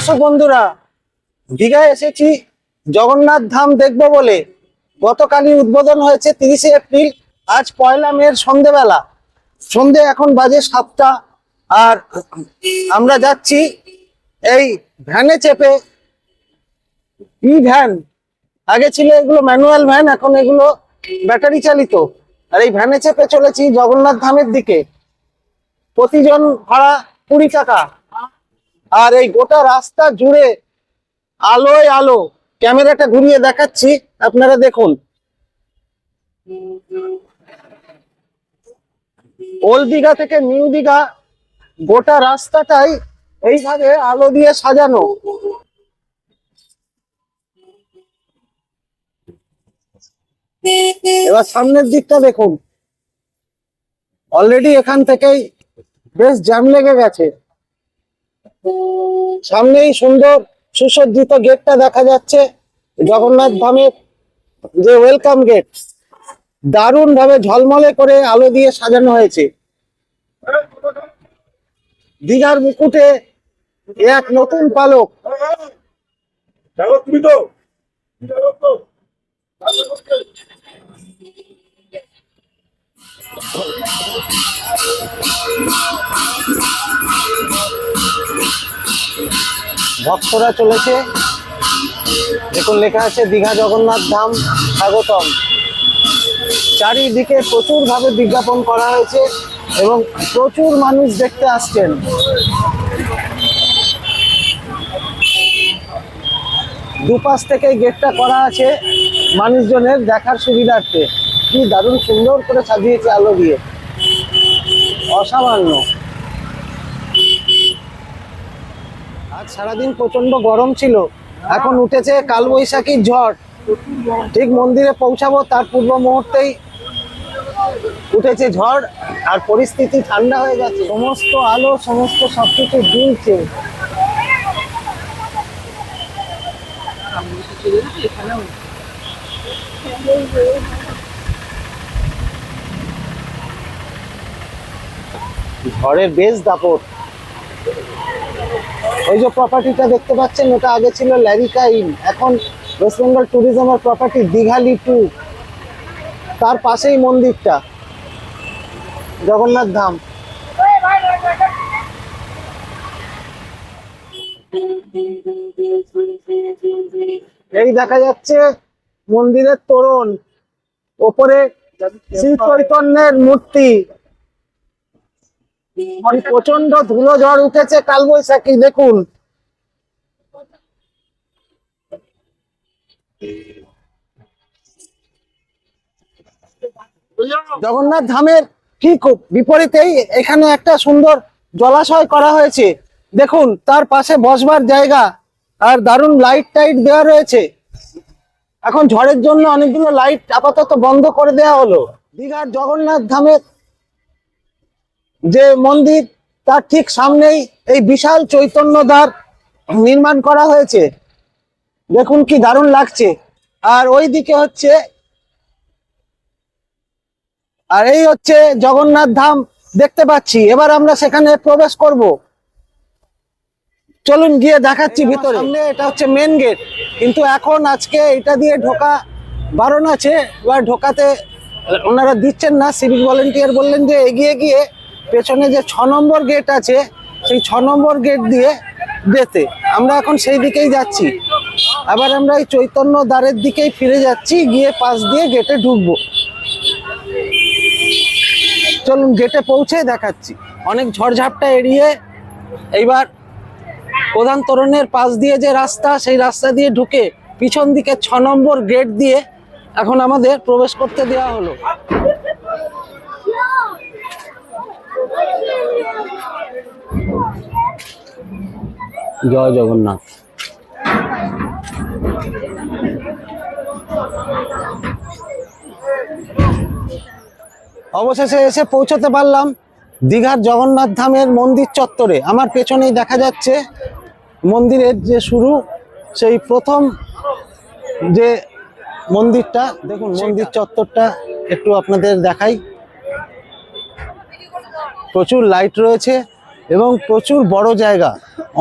দর্শক বন্ধুরা, দীঘায় এসেছি। জগন্নাথ ধাম দেখব বলে। গতকালই উদ্বোধন হয়েছে তিরিশে এপ্রিল, আজ পয়লা মেয়ের সন্ধেবেলা। সন্ধে এখন বাজে সাতটা। আর আমরা যাচ্ছি এই ভ্যানে চেপে। E van? আগে ছিল এগুলো ম্যানুয়াল ভ্যান, এখন এগুলো ব্যাটারি চালিত। আর এই ভ্যানে চেপে চলেছি জগন্নাথ ধামের দিকে। প্রতিজন ভাড়া কুড়ি টাকা। আর এই গোটা রাস্তা জুড়ে আলোয় আলো। ক্যামেরাটা ঘুরিয়ে দেখাচ্ছি, আপনারা দেখুন। ওল্ড দীঘা থেকে নিউ দীঘা, গোটা রাস্তাটাই এইভাবে আলো দিয়ে সাজানো। এবার সামনের দিকটা দেখুন। অলরেডি এখান থেকেই বেশ জ্যাম লেগে গেছে। সামনেই সুন্দর সুসজ্জিত গেটটা দেখা যাচ্ছে। জগন্নাথ ধামের যে ওয়েলকাম গেট দারুণ ভাবে ঝলমলে করে আলো দিয়ে সাজানো হয়েছে। দীঘার মুকুটে এক নতুন পালক। ভক্তরা চলেছে। দেখুন, লেখা আছে, দীঘা জগন্নাথ ধাম, স্বাগতম। চারিদিকে প্রচুর ভাবে বিজ্ঞাপন করা হয়েছে এবং প্রচুর মানুষ দেখতে আসছেন। দুপাশ থেকে গেটটা করা আছে মানুষজনের দেখার সুবিধার্থে। কি দারুণ সুন্দর করে সাজিয়েছে আলো দিয়ে। অসামান্য। আজ সারাদিন প্রচণ্ড গরম ছিল। এখন উঠেছে কালবৈশাখীর ঝড়। ঠিক মন্দিরে পৌঁছাবো, তার পূর্ব মুহূর্তেই উঠেছে ঝড় আর পরিস্থিতি ঠান্ডা হয়ে গেছে। সমস্ত আলো, সমস্ত সবকিছু দুলছে ঝড়ের বেশ দাপট। ওই যে প্রপার্টিটা দেখতে পাচ্ছেন ওটা আগে ছিল ল্যারিকা ইন এখন ওয়েস্ট বেঙ্গল ট্যুরিজমের প্রপার্টি দীঘালি টু তার পাশেই মন্দিরটা। জগন্নাথ ধাম। এই দেখা যাচ্ছে মন্দিরের তোরণ। ওপরে শ্রী চৈতন্যের মূর্তি। প্রচণ্ড ধুলো ঝড় উঠেছে কালবৈশাখী দেখুন। জগন্নাথ ধামের ঠিক বিপরীতেই এখানে একটা সুন্দর জলাশয় করা হয়েছে। দেখুন, তার পাশে বসবার জায়গা, আর দারুণ লাইট টাইট দেওয়া রয়েছে। এখন ঝড়ের জন্য অনেকগুলো লাইট আপাতত বন্ধ করে দেওয়া হলো। দীঘার জগন্নাথ ধামের যে মন্দির তার ঠিক সামনেই এই বিশাল চৈতন্য দ্বার নির্মাণ করা হয়েছে। দেখুন কি দারুণ লাগছে। আর ওই দিকে হচ্ছে আর এই হচ্ছে জগন্নাথ ধাম দেখতে পাচ্ছি। এবার আমরা সেখানে প্রবেশ করব। চলুন গিয়ে দেখাচ্ছি ভিতরে। সামনে এটা হচ্ছে মেন গেট কিন্তু এখন আজকে এটা দিয়ে ঢোকা বারণ আছে বা ঢোকাতে ওনারা দিচ্ছেন না। সিভিক ভলেন্টিয়ার বললেন যে এগিয়ে গিয়ে পেছনে যে ছ নম্বর গেট আছে, সেই ছ নম্বর গেট দিয়ে যেতে। আমরা এখন সেই দিকেই যাচ্ছি। আবার আমরা এই চৈতন্য দ্বারের দিকেই ফিরে যাচ্ছি, গিয়ে পাশ দিয়ে গেটে ঢুকবো। চলুন গেটে পৌঁছে দেখাচ্ছি। অনেক ঝড়ঝাপটা এড়িয়ে এইবার প্রধান তোরণের পাশ দিয়ে যে রাস্তা, সেই রাস্তা দিয়ে ঢুকে পিছন দিকে ছ নম্বর গেট দিয়ে এখন আমাদের প্রবেশ করতে দেওয়া হলো। জয় জগন্নাথ। অবশেষে এসে পৌঁছতে পারলাম দীঘার জগন্নাথ ধামের মন্দির চত্বরে। আমার পেছনেই দেখা যাচ্ছে মন্দিরের যে শুরু, সেই প্রথম যে মন্দিরটা। দেখুন, মন্দির চত্বরটা একটু আপনাদের দেখাই। প্রচুর লাইট রয়েছে এবং প্রচুর বড় জায়গা।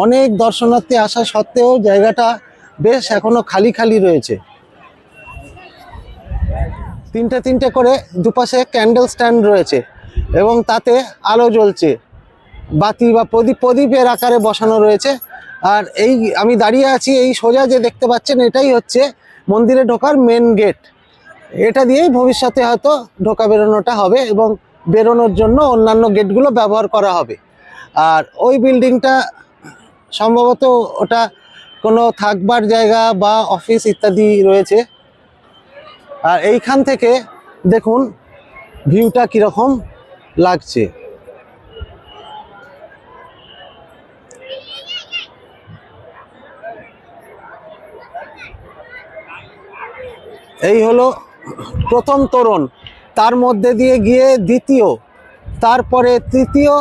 অনেক দর্শনার্থী আসা সত্ত্বেও জায়গাটা বেশ এখনও খালি খালি রয়েছে। তিনটে তিনটে করে দুপাশে ক্যান্ডেল স্ট্যান্ড রয়েছে এবং তাতে আলো জ্বলছে। বাতি বা প্রদীপ, প্রদীপের আকারে বসানো রয়েছে। আর এই আমি দাঁড়িয়ে আছি এই সোজা যে দেখতে পাচ্ছেন এটাই হচ্ছে মন্দিরে ঢোকার মেন গেট এটা দিয়েই ভবিষ্যতে হয়তো ঢোকা বেরোনোটা হবে এবং বেরোনোর জন্য অন্যান্য গেটগুলো ব্যবহার করা হবে। আর ওই বিল্ডিংটা সম্ভবত ওটা কোনো থাকবার জায়গা বা অফিস ইত্যাদি রয়েছে। আর এইখান থেকে দেখুন ভিউটা কীরকম লাগছে। এই হলো প্রথম তোরণ। তার মধ্যে দিয়ে গিয়ে দ্বিতীয়, তারপরে তৃতীয়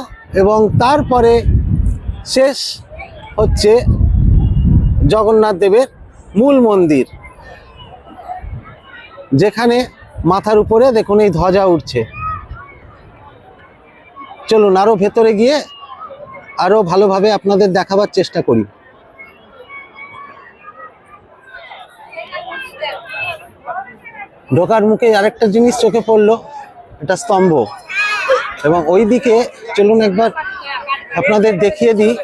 এবং তারপরে শেষ হচ্ছে জগন্নাথ দেবের মূল মন্দির, যেখানে মাথার উপরে দেখুন এই ধ্বজা উঠছে। চলুন আরও ভেতরে গিয়ে আরও ভালোভাবে আপনাদের দেখাবার চেষ্টা করি। ঢোকার মুখে আরেকটা জিনিস চোখে পড়ল, এটা স্তম্ভ। এবং ওই দিকে চলুন একবার আপনাদের দেখিয়ে দিই।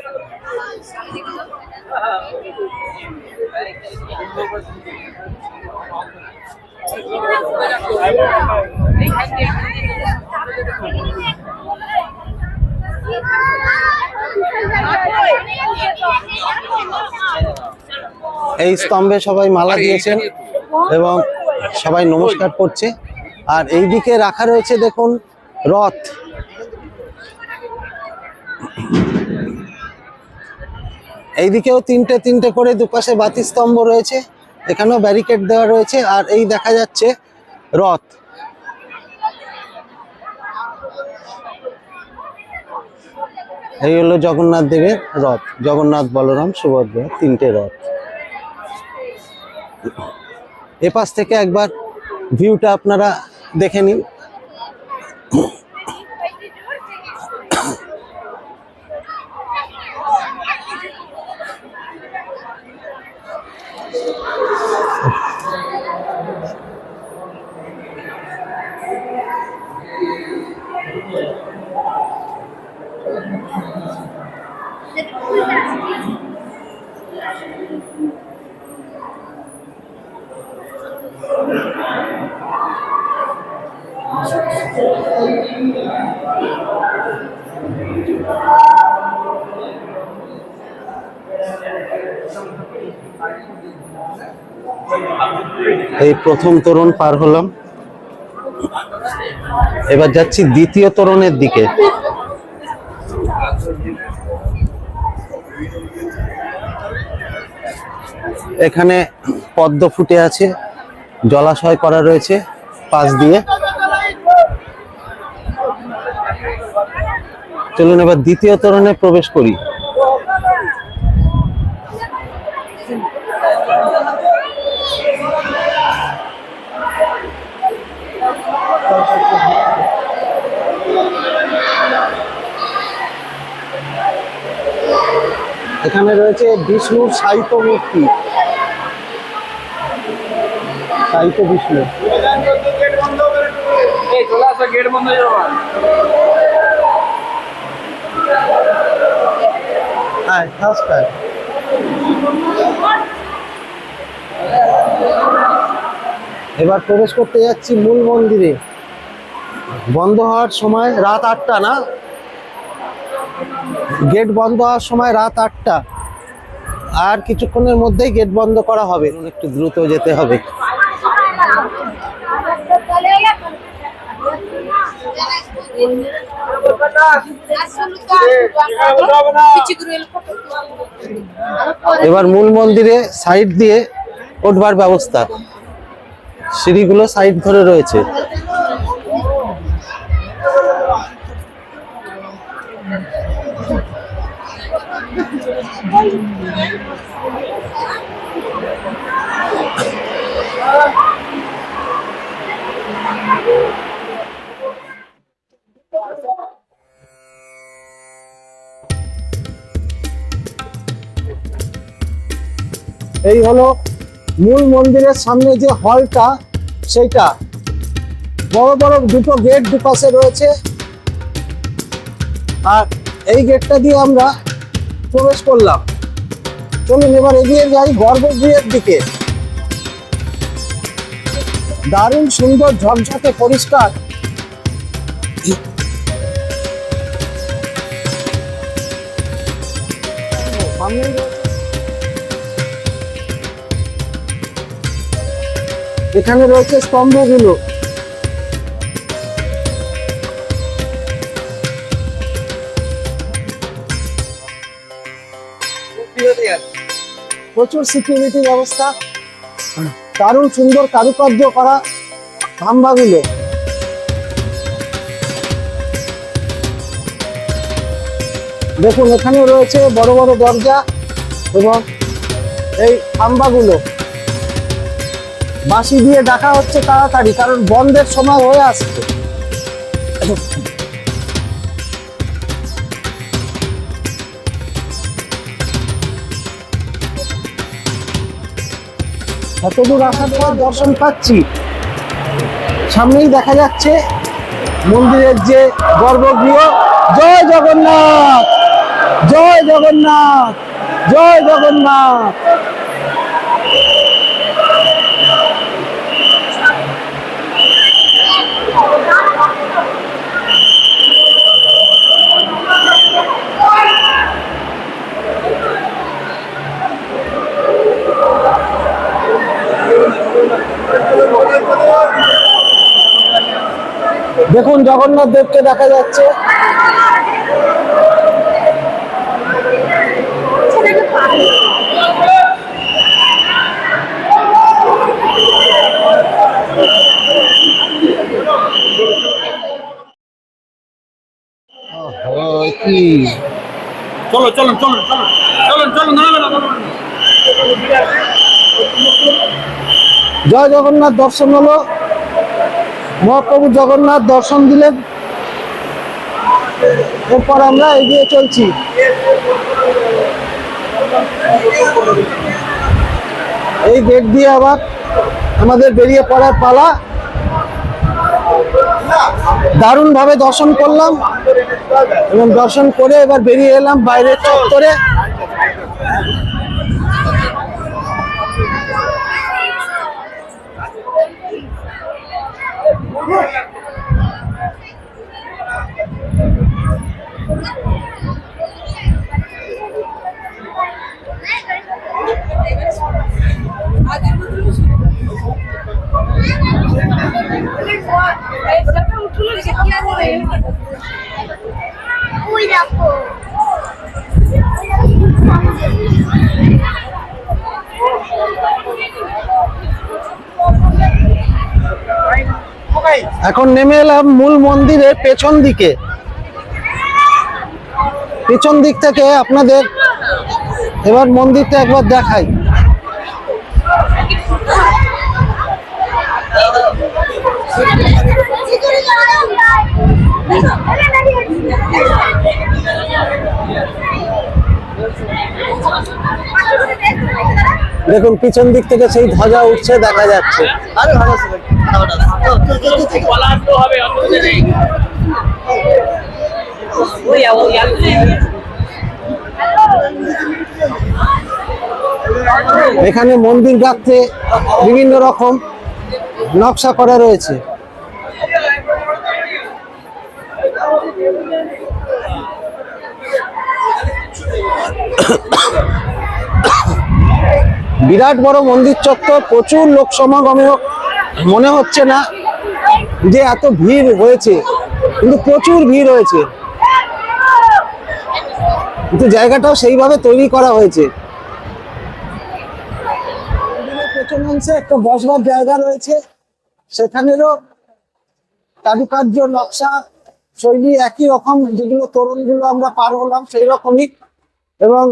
এই স্তম্ভে সবাই মালা দিয়েছেন এবং সবাই নমস্কার করছে। আর এই দিকে রাখা রয়েছে দেখুন, রথ। এইদিকেও তিনটে তিনটে করে দুপাশে বাতি স্তম্ভ রয়েছে। এখানেও ব্যারিকেড দেওয়া রয়েছে, আর এই দেখা যাচ্ছে রথ। এই হলো জগন্নাথ দেবের রথ। জগন্নাথ বলরাম সুভদ্রা তিনটে রথ। এপাশ থেকে একবার ভিউটা আপনারা দেখে নিন। এই প্রথম তোরণ পার হলাম। এবার যাচ্ছি দ্বিতীয় তোরণের দিকে। এখানে পদ্ম ফুটে আছে, জলাশয় করা রয়েছে পাশ দিয়ে। চলুন এবার দ্বিতীয় তোরণে প্রবেশ করি। এখানে রয়েছে বিষ্ণুর সাহিত্য মূর্তি। সাহিত্য বিষ্ণু। চলে আসো গেট বন্ধ হয়ে নমস্কার এবার প্রবেশ করতে যাচ্ছি মূল মন্দিরে। বন্ধ হওয়ার সময় রাত আটটা না? গেট বন্ধ হওয়ার সময় রাত আটটা। আর কিছুক্ষণের মধ্যেই গেট বন্ধ করা হবে। একটু দ্রুত যেতে হবে। এবার মূল মন্দিরে সাইড দিয়ে উঠবার ব্যবস্থা। সিঁড়িগুলো সাইড ধরে রয়েছে। এই হলো মূল মন্দিরের সামনে যে হলটা, সেইটা। বড় বড় দুটো গেট দুপাশে রয়েছে। আর এই গেটটা দিয়ে আমরা প্রবেশ করলাম। চলুন এবার এগিয়ে যাই গর্ভগৃহের দিকে। দারুণ সুন্দর ঝকঝকে পরিষ্কার। সামনেই এখানে রয়েছে স্তম্ভগুলো। প্রচুর সিকিউরিটি ব্যবস্থা। দারুণ সুন্দর কারুকার্য করা খাম্বাগুলো দেখুন, এখানে রয়েছে বড় বড় দরজা এবং এই খাম্বাগুলো। বাঁশি দিয়ে ডাকা হচ্ছে তাড়াতাড়ি, কারণ বন্ধের সময় হয়ে আসছে। কতদূর আসার পর দর্শন পাচ্ছি। সামনেই দেখা যাচ্ছে মন্দিরের যে গর্ভগৃহ। জয় জগন্নাথ! জয় জগন্নাথ! জয় জগন্নাথ! দেখুন জগন্নাথ দেবকে দেখা যাচ্ছে চলো চলো চলো চলো চলো চলো না জয় জগন্নাথ দর্শন হলো মহাপ্রভু জগন্নাথ দর্শন দিলেন। এরপর আমরা এগিয়ে চলছি। এই গেট দিয়ে আবার আমাদের বেরিয়ে পড়ার পালা। দারুণ ভাবে দর্শন করলাম এবং দর্শন করে এবার বেরিয়ে এলাম বাইরের চত্বরে। Gue. এখন নেমে এলাম মূল মন্দিরের পেছন দিকে। পেছন দিক থেকে আপনাদের এবার মন্দিরটা একবার দেখাই। দেখুন, পিছন দিক থেকে সেই ধ্বজা উঠছে, দেখা যাচ্ছে। এখানে মন্দির গাত্রে বিভিন্ন রকম নকশা করা রয়েছে। বিরাট বড় মন্দির চত্বর, প্রচুর লোক সমাগমেও মনে হচ্ছে না যে এত ভিড় হয়েছে, কিন্তু প্রচুর ভিড় হয়েছে। কিন্তু জায়গাটাও সেইভাবে তৈরি করা হয়েছে। অংশে একটা বসবার জায়গা রয়েছে। সেখানেরও কারুকার্য নকশা, শৈলী একই রকম, যেগুলো তরুণগুলো আমরা পার হলাম সেই রকমই। এবং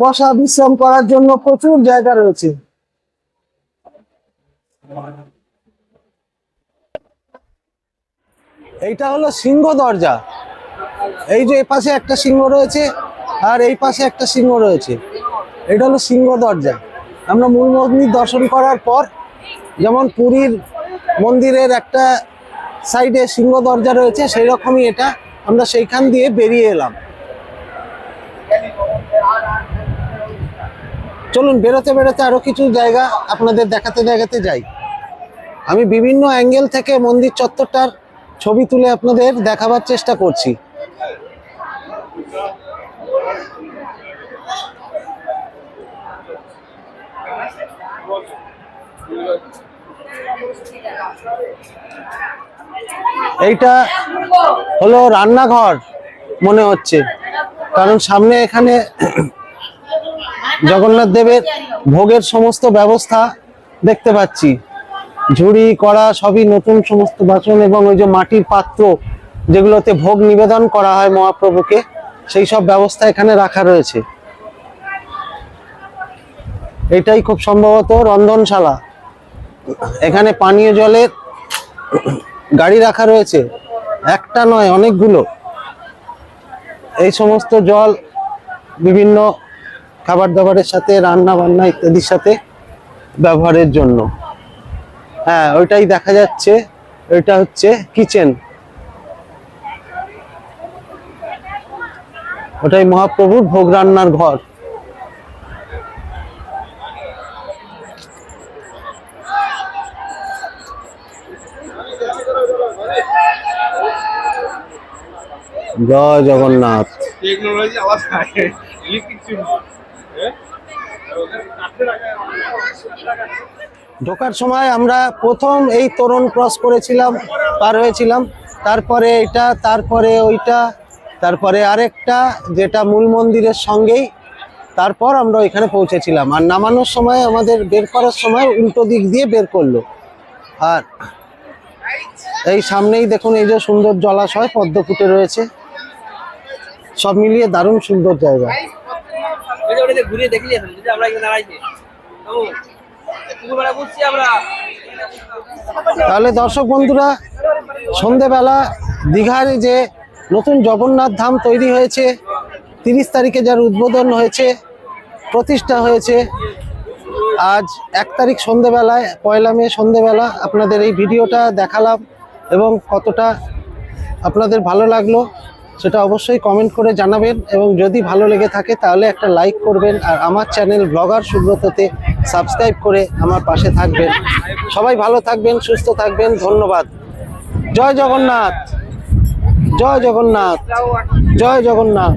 বসা, বিশ্রাম করার জন্য প্রচুর জায়গা রয়েছে। এইটা হলো সিংহ দরজা। এই যে এ পাশে একটা সিংহ রয়েছে, আর এই পাশে একটা সিংহ রয়েছে। এটা হলো সিংহ দরজা। আমরা মূল মন্দির দর্শন করার পর, যেমন পুরীর মন্দিরের একটা সাইডে সিংহ দরজা রয়েছে সেই রকমই এটা। আমরা সেইখান দিয়ে বেরিয়ে এলাম। চলুন, বেরোতে বেরোতে আরও কিছু জায়গা আপনাদের দেখাতে দেখাতে যাই। আমি বিভিন্ন অ্যাঙ্গেল থেকে মন্দির চত্বরটার ছবি তুলে আপনাদের দেখাবার চেষ্টা করছি। এইটা হলো রান্নাঘর মনে হচ্ছে। কারণ সামনে এখানে জগন্নাথ দেবের ভোগের সমস্ত ব্যবস্থা দেখতে পাচ্ছি। ঝুড়ি করা সবই নতুন সমস্ত বাসন এবং ওই যে মাটির পাত্র যেগুলোতে ভোগ নিবেদন করা হয় মহাপ্রভুকে, সেই সব ব্যবস্থা এখানে রাখা রয়েছে। এটাই খুব সম্ভবত রন্ধনশালা। এখানে পানীয় জলের গাড়ি রাখা রয়েছে। একটা নয়, অনেকগুলো। এই সমস্ত জল বিভিন্ন খাবার দাবারের সাথে রান্না বান্না ইত্যাদির সাথে ব্যবহারের জন্য। হ্যাঁ ওইটাই দেখা যাচ্ছে। ওইটা হচ্ছে কিচেন। ওটাই মহাপ্রভুর ভোগ রান্নার ঘর। জয় জগন্নাথ। টেকনোলজি আলাদা ইলেকট্রিক ঢোকার সময় আমরা প্রথম এই তোরণ ক্রস করেছিলাম, পার হয়েছিলাম। তারপরে এটা তারপরে ওইটা, তারপরে আরেকটা, যেটা মূল মন্দিরের সঙ্গেই। তারপর আমরা ওইখানে পৌঁছেছিলাম। আর নামানোর সময়, আমাদের বের করার সময় উল্টো দিক দিয়ে বের করল। আর এই সামনেই দেখুন, এই যে সুন্দর জলাশয় পদ্ম ফুটে রয়েছে। সব মিলিয়ে দারুণ সুন্দর জায়গা। আমরা এখানে দাঁড়াইছি তাহলে দর্শক বন্ধুরা, সন্ধেবেলা দীঘার যে নতুন জগন্নাথ ধাম তৈরি হয়েছে, তিরিশ তারিখে যার উদ্বোধন হয়েছে, প্রতিষ্ঠা হয়েছে, আজ এক তারিখ সন্ধেবেলায়, পয়লা মে সন্ধেবেলা আপনাদের এই ভিডিওটা দেখালাম এবং কতটা আপনাদের ভালো লাগল। সেটা অবশ্যই কমেন্ট করে জানাবেন এবং যদি ভালো লেগে থাকে তাহলে একটা লাইক করবেন আর আমার চ্যানেল ব্লগার সুব্রততে সাবস্ক্রাইব করে আমার পাশে থাকবেন। সবাই ভালো থাকবেন, সুস্থ থাকবেন, ধন্যবাদ। জয় জগন্নাথ। জয় জগন্নাথ। জয় জগন্নাথ।